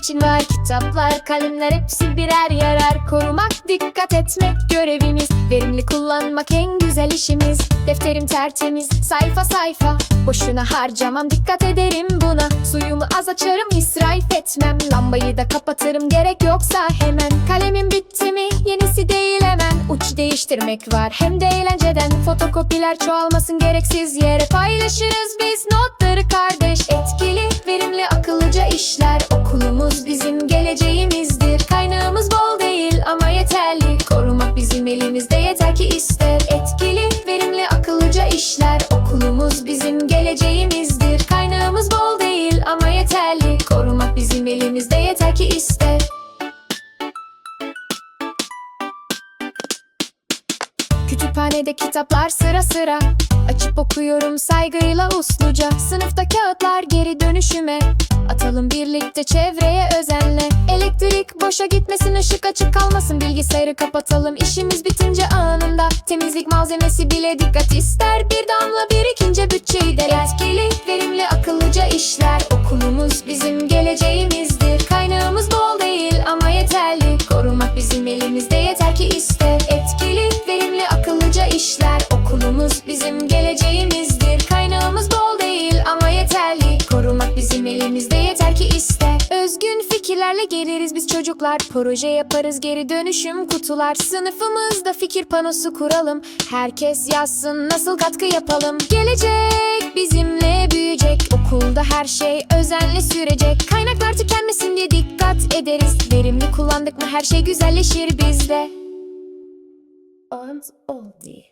için var Kitaplar, kalemler hepsi birer yarar. Korumak, dikkat etmek görevimiz. Verimli kullanmak en güzel işimiz. Defterim tertemiz, sayfa sayfa. Boşuna harcamam, dikkat ederim buna. Suyumu az açarım, israf etmem. Lambayı da kapatırım, gerek yoksa hemen. Kalemim bitti mi, yenisi değil hemen. Uç değiştirmek var, hem de eğlenceden. Fotokopiler çoğalmasın gereksiz yere Paylaşırız biz. Notları kardeş Etkili, elimizde yeter ki ister. Etkili, verimli, akıllıca işler. Okulumuz bizim geleceğimizdir. Kaynağımız bol değil ama yeterli. Korumak bizim elimizde yeter ki ister. Kütüphanede kitaplar sıra sıra. Açıp okuyorum saygıyla usluca. Sınıfta kağıtlar geri dönüşüme Atalım birlikte çevreye özenle. Elektrik boşa gitmesin ışık açık kalmasın. Bilgisayarı kapatalım işimiz bitince anında. Temizlik malzemesi bile dikkat ister. Bir damla birikince bütçeyi der Etkili, verimli, akıllıca işler. Okulumuz bizim geleceğimizdir. Kaynağımız bol değil ama yeterli. Korumak bizim elimizde yeter ki ister Etkili, verimli, akıllıca işler. Okulumuz bizim yeter ki ister Özgün fikirlerle geliriz biz çocuklar. Proje yaparız geri dönüşüm kutular. Sınıfımızda fikir panosu kuralım. Herkes yazsın nasıl katkı yapalım? Gelecek bizimle büyüyecek. Okulda her şey özenle sürecek. Kaynaklar tükenmesin diye dikkat ederiz. Verimli kullandık mı her şey güzelleşir bizde. Ons oldu.